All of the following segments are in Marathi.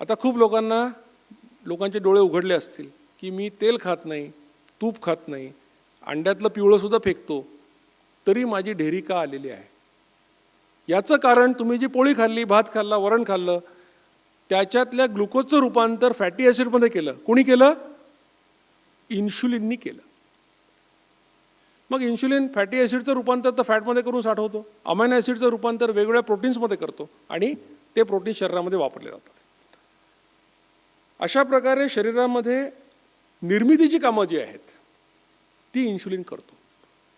आता खूप लोकांना लोकांचे डोळे उघडले असतील की मी तेल खात नाही तूप खात नाही अंड्यातलं पिवळंसुद्धा फेकतो तरी माझी ढेरी का आलेली आहे? याचं कारण तुम्ही जी पोळी खाल्ली भात खाल्ला वरण खाल्लं त्याच्यातल्या ग्लुकोजचं रूपांतर फॅटी ॲसिडमध्ये केलं. कोणी केलं? इन्शुलिननी केलं. मग इन्शुलिन फॅटी ॲसिडचं रूपांतर तर फॅटमध्ये करून साठवतो. अमायनो ॲसिडचं रूपांतर वेगवेगळ्या प्रोटीन्समध्ये करतो आणि ते प्रोटीन शरीरामध्ये वापरले जातात. अशा प्रकारे शरीरामध्ये निर्मितीची कामं जी आहेत ती इन्शुलिन करतो.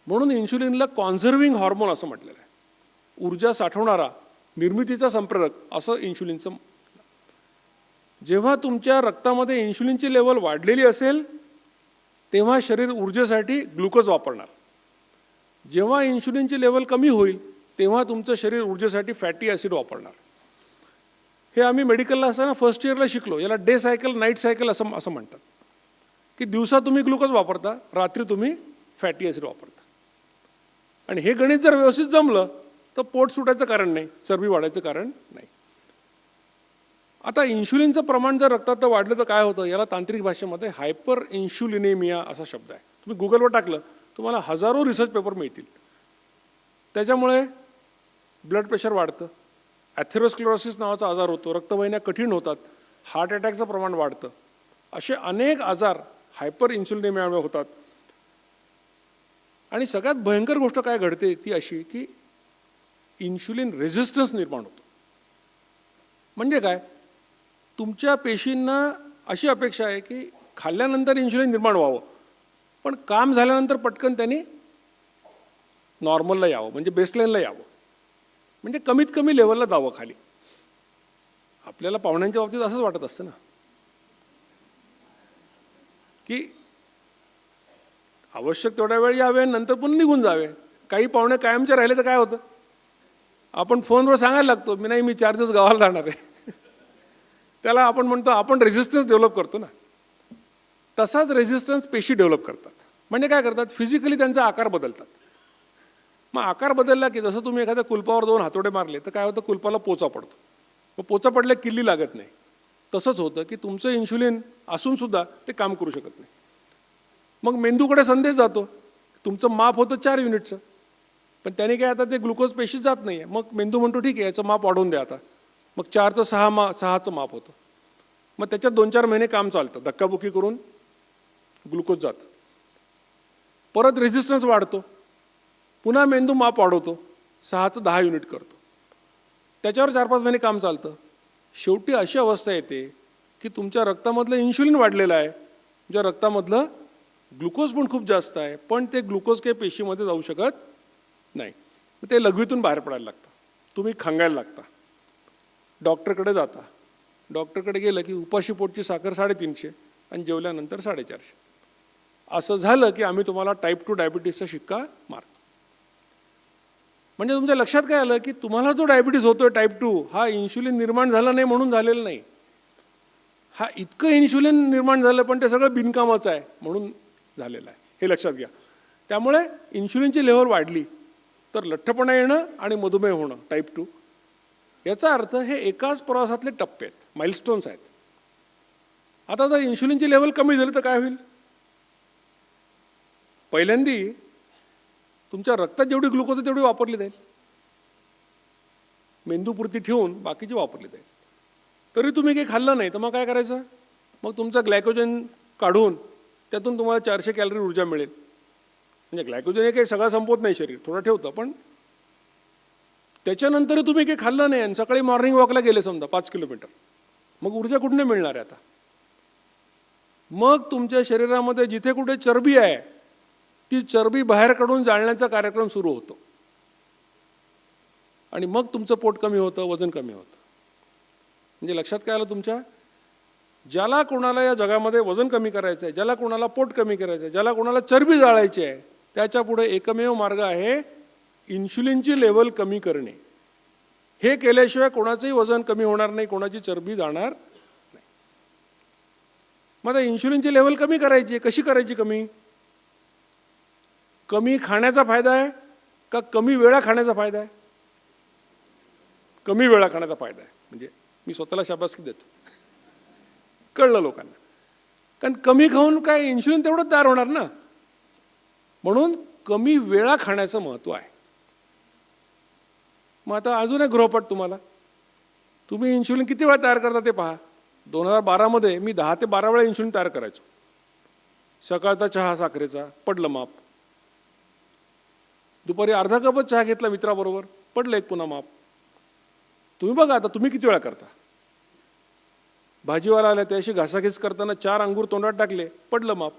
म्हणून इन्शुलिनला कॉन्झर्विंग हॉर्मोन असं म्हटलेलं आहे. ऊर्जा साठवणारा निर्मितीचा संप्रेरक असं इन्शुलिनचं जेव्हा तुमच्या रक्तामध्ये इन्शुलिनची लेवल वाढलेली असेल तेव्हा शरीर ऊर्जेसाठी ग्लुकोज वापरणार. जेव्हा इन्शुलिनची लेवल कमी होईल तेव्हा तुमचं शरीर ऊर्जेसाठी फॅटी ॲसिड वापरणार. हे आम्ही मेडिकलला असताना फर्स्ट इयरला शिकलो. याला डे सायकल नाईट सायकल असं असं म्हणतात. की दिवसा तुम्ही ग्लुकोज वापरता रात्री तुम्ही फॅटी ॲसिड वापरता. आणि हे गणित जर व्यवस्थित जमलं तर पोट सुटायचं कारण नाही चरबी वाढायचं कारण नाही. आता इन्शुलिनचं प्रमाण जर रक्तात वाढलं तर काय होतं? याला तांत्रिक भाषेमध्ये हायपर इन्शुलिनेमिया असा शब्द आहे. तुम्ही गुगलवर टाकलं तुम्हाला हजारो रिसर्च पेपर मिळतील. त्याच्यामुळे ब्लड प्रेशर वाढतं. ॲथेरोस्क्लेरोसिस नावाचा आजार होतो रक्तवाहिन्या कठीण होतात हार्ट अटॅकचं प्रमाण वाढतं. असे अनेक आजार हायपर इन्सुलिनेमियामुळे होतात. आणि सगळ्यात भयंकर गोष्ट काय घडते ती अशी की इन्शुलिन रेझिस्टन्स निर्माण होतो. म्हणजे काय? तुमच्या पेशींना अशी अपेक्षा आहे की खाल्ल्यानंतर इन्शुलिन निर्माण व्हावं पण काम झाल्यानंतर पटकन त्यांनी नॉर्मलला यावं म्हणजे बेसलाईनला यावं. म्हणजे कमीत कमी लेवलला जावं खाली. आपल्याला पाहुण्यांच्या बाबतीत असंच वाटत असतं ना. की आवश्यक तेवढ्या वेळ यावे नंतर पण निघून जावे. काही पाहुणे कायमचे राहिले तर काय होतं? आपण फोनवर सांगायला लागतो मी नाही मी चार दिवस गावाला जाणार आहे. त्याला आपण म्हणतो आपण रेझिस्टन्स डेव्हलप करतो ना. तसाच रेझिस्टन्स पेशी डेव्हलप करतात. म्हणजे काय करतात? फिजिकली त्यांचा आकार बदलतात. मग आकार बदलला की जसं तुम्ही एखाद्या कुलपावर दोन हातोडे मारले तर काय होतं? कुलपाला पोचा पडतो. मग पोचा पडल्या किल्ली लागत नाही. तसंच होतं की तुमचं इन्शुलिन असूनसुद्धा ते काम करू शकत नाही. मग मेंदूकडे संदेश जातो तुमचं माप होतं चार युनिटचं. पण त्याने काय आता ते ग्लुकोज पेशीत जात नाही आहे मग मेंदू म्हणतो ठीक आहे याचं माप वाढवून द्या आता. मग चारचं सहा मा सहाचं माप होतं. मग त्याच्यात दोन चार महिने काम चालतं. धक्काबुक्की करून ग्लुकोज जातं. परत रेझिस्टन्स वाढतो. पुन्हा मेंदू माप वाढवतो. सहाचं दहा युनिट करतो. त्याच्यावर चार पाच महिने काम चालतं. शेवटी अशी अवस्था येते की तुमच्या रक्तामधलं इन्शुलिन वाढलेलं आहे. तुमच्या रक्तामधलं ग्लुकोज पण खूप जास्त आहे. पण ते ग्लुकोज काही पेशीमध्ये जाऊ शकत नाही. मग ते लघवीतून बाहेर पडायला लागतं. तुम्ही खांगायला लागता. डॉक्टरकडे जाता. डॉक्टरकडे गेलं की उपाशी पोटची साखर साडेतीनशे आणि जेवल्यानंतर साडेचारशे. असं झालं की आम्ही तुम्हाला टाईप टू डायबिटीसचा शिक्का मारतो. म्हणजे तुमच्या लक्षात काय आलं की तुम्हाला जो डायबिटीस होतोय टाईप टू हा इन्शुलिन निर्माण झाला नाही म्हणून झालेला नाही. हा इतकं इन्शुलिन निर्माण झालं पण ते सगळं बिनकामाचं आहे म्हणून झालेलं आहे. हे लक्षात घ्या. त्यामुळे इन्शुलिनची लेवल वाढली तर लठ्ठपणा येणं आणि मधुमेह होणं टाईप टू याचा अर्थ हे एकाच प्रवासातले टप्पे आहेत माइलस्टोन्स आहेत. आता जर इन्शुलिनची लेवल कमी झाली तर काय होईल? पहिल्यांदी तुमच्या रक्तात जेवढी ग्लुकोज आहे तेवढी वापरली जाईल. मेंदूपुरती ठेवून बाकीची वापरली जाईल. तरी तुम्ही काही खाल्लं नाही तर मग काय करायचं? मग तुमचं ग्लायकोजन काढून त्यातून तुम्हाला चारशे कॅलरी ऊर्जा मिळेल. म्हणजे ग्लायकोजन हे काही सगळं संपवत नाही शरीर थोडं ठेवतं पण त्याच्यानंतरही तुम्ही काही खाल्लं नाही आणि सकाळी मॉर्निंग वॉकला गेले समजा पाच किलोमीटर. मग ऊर्जा कुठून मिळणार आहे आता? मग तुमच्या शरीरामध्ये जिथे कुठे चरबी आहे ती चरबी बाहेर काढून जाळण्याचा कार्यक्रम सुरू होतो. आणि मग तुमचं पोट कमी होतं वजन कमी होतं. म्हणजे लक्षात काय आलं तुमच्या? ज्याला कोणाला या जगामध्ये वजन कमी करायचं आहे ज्याला कोणाला पोट कमी करायचं आहे ज्याला कोणाला चरबी जाळायची आहे त्याच्या पुढे एकमेव मार्ग आहे इन्शुलिनची लेवल कमी करणे. हे केल्याशिवाय कोणाचंही वजन कमी होणार नाही कोणाची चरबी जाणार नाही. मग आता इन्शुलिनची लेवल कमी करायची आहे कशी करायची कमी? कमी खाण्याचा फायदा आहे का कमी वेळा खाण्याचा फायदा आहे? कमी वेळा खाण्याचा फायदा आहे. म्हणजे मी स्वतःला शाबासकी देतो. कळलं लोकांना. कारण कमी खाऊन काय इन्शुलिन तेवढंच तयार होणार ना? म्हणून कमी वेळा खाण्याचं महत्त्व आहे. मग आता अजून एक गृहपाठ तुम्हाला. तुम्ही इन्शुलिन किती वेळा तयार करता ते पहा. दोन हजार बारामध्ये मी दहा ते बारा वेळा इन्शुलिन तयार करायचो. सकाळचा चहा साखरेचा पडलं माप. दुपारी अर्धा कपच चहा घेतला मित्राबरोबर. पडलं एक पुन्हा माप. तुम्ही बघा आता तुम्ही किती वेळा करता? भाजीवाला आल्या त्याशी घासाघीस करताना चार अंगूर तोंडात टाकले पडलं माप.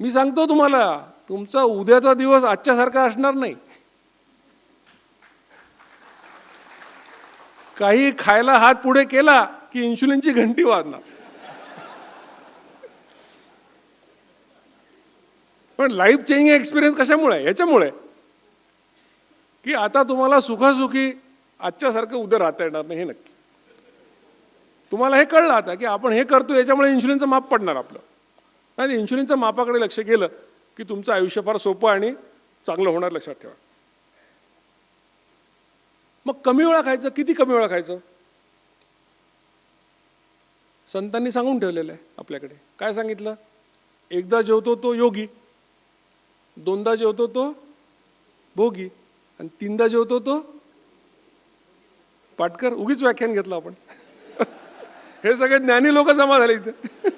मी सांगतो तुम्हाला तुमचा उद्याचा दिवस आजच्यासारखा असणार नाही. काही खायला हात पुढे केला की इन्शुलिनची घंटी वाजणार. पण लाईफ चेंजिंग एक्सपिरियन्स कशामुळे? याच्यामुळे. की आता तुम्हाला सुखासुखी आजच्यासारखं उद्या राहता येणार नाही हे नक्की. तुम्हाला हे कळलं आता की आपण हे करतो याच्यामुळे इन्शुलिनचं माप पडणार आपलं. नाही इन्शुलिनच्या मापाकडे लक्ष गेलं की तुमचं आयुष्य फार सोपं आणि चांगलं होणार लक्षात ठेवा. मग कमी वेळा खायचं किती कमी वेळा खायचं? संतांनी सांगून ठेवलेलं आहे आपल्याकडे. काय सांगितलं? एकदा जेवतो तो योगी. दोनदा जेवतो तो भोगी आणि तीनदा जेवतो तो पाटकर. उगीच व्याख्यान घेतलं आपण. हे सगळे ज्ञानी लोक जमा झाले इथे.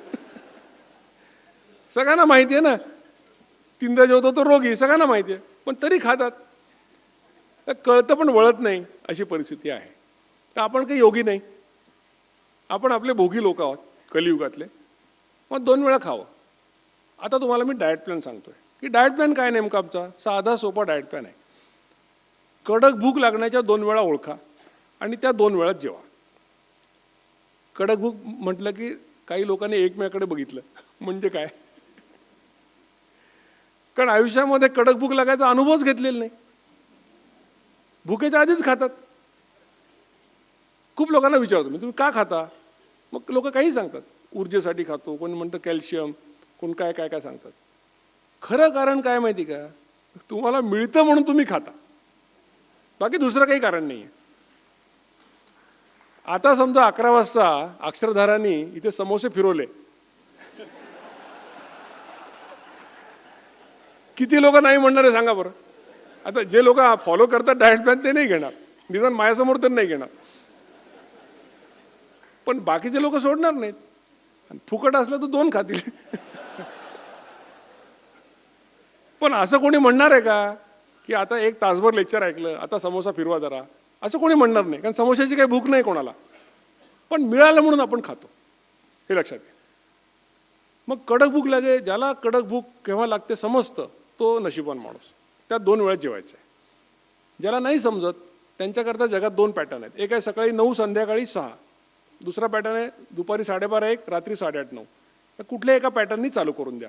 सगळ्यांना माहिती आहे ना. तीनदा जेवतो तो रोगी सगळ्यांना माहिती आहे. पण तरी खातात. कळतं पण वळत नाही अशी परिस्थिती आहे. तर आपण काही योगी नाही. आपण आपले भोगी लोक आहोत कलियुगातले. मग दोन वेळा खावं. आता तुम्हाला मी डाएट प्लॅन सांगतोय. की डाएट प्लॅन काय नेमका आमचा? साधा सोपा डाएट प्लॅन आहे. कडक भूक लागण्याच्या दोन वेळा ओळखा आणि त्या दोन वेळात जेवा. कडक भूक म्हटलं की काही लोकांनी एकमेकाकडे बघितलं. म्हणजे काय? कारण आयुष्यामध्ये कडक भूक लागायचा अनुभवच घेतलेला नाही. भुकेच्या आधीच खातात. खूप लोकांना विचारतो मी तुम्ही का खाता? मग लोक काही सांगतात. ऊर्जेसाठी खातो कोण म्हणतं कॅल्शियम कोण काय काय काय सांगतात. खरं कारण काय माहिती का? तुम्हाला मिळतं म्हणून तुम्ही खाता. बाकी दुसरं काही कारण नाही आहे आता समजा अकरा वाजता अक्षरधारांनी इथे समोसे फिरवले. किती लोक नाही म्हणणार आहे सांगा बरं. आता जे लोक फॉलो करतात डायट प्लॅन ते नाही घेणार. निदान माझ्यासमोर तर नाही घेणार. पण बाकीचे लोक सोडणार नाहीत. आणि फुकट असलं तर दोन खातील. पण असं कोणी म्हणणार आहे का? की आता एक तासभर लेक्चर ऐकलं आता समोसा फिरवा जरा. असं कोणी म्हणणार नाही कारण समोशाची काही भूक नाही कोणाला. पण मिळालं म्हणून आपण खातो. हे लक्षात घ्या. मग कडक भूक लागे ज्याला कडक भूक केव्हा लागते समजतं तो नशिबान माणूस. त्यात दोन वेळा जेवायचं आहे. ज्याला नाही समजत त्यांच्याकरता जगात दोन पॅटर्न आहेत. एक आहे सकाळी नऊ संध्याकाळी सहा. दुसरा पॅटर्न आहे दुपारी साडेबारा एक रात्री साडेआठ नऊ. तर कुठल्या एका पॅटर्ननी चालू करून द्या.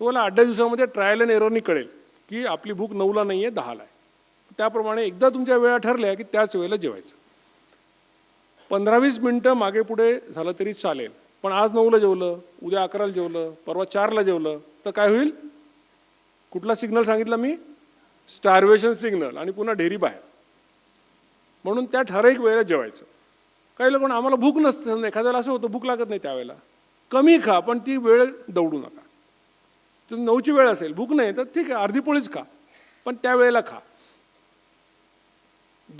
तुम्हाला आठ दिवसामध्ये ट्रायल अँड एररनी कळेल की आपली भूक नऊला नाही आहे दहाला आहे. त्याप्रमाणे एकदा तुमच्या वेळा ठरल्या की त्याच वेळेला जेवायचं. पंधरा वीस मिनटं मागे पुढे झालं तरी चालेल पण आज नऊला जेवलं उद्या अकराला जेवलं परवा चारला जेवलं तर काय होईल? कुठला सिग्नल सांगितला मी? स्टार्वेशन सिग्नल आणि पुन्हा ढेरी बाहेर. म्हणून त्या ठराविक वेळेला जेवायचं. काही लोकांना आम्हाला भूक नसते एखाद्याला असं होतं भूक लागत नाही त्यावेळेला. कमी खा पण ती वेळ दौडू नका. तुम्ही नऊची वेळ असेल भूक नाही तर ठीक आहे अर्धी पोळीच खा. पण त्या वेळेला खा.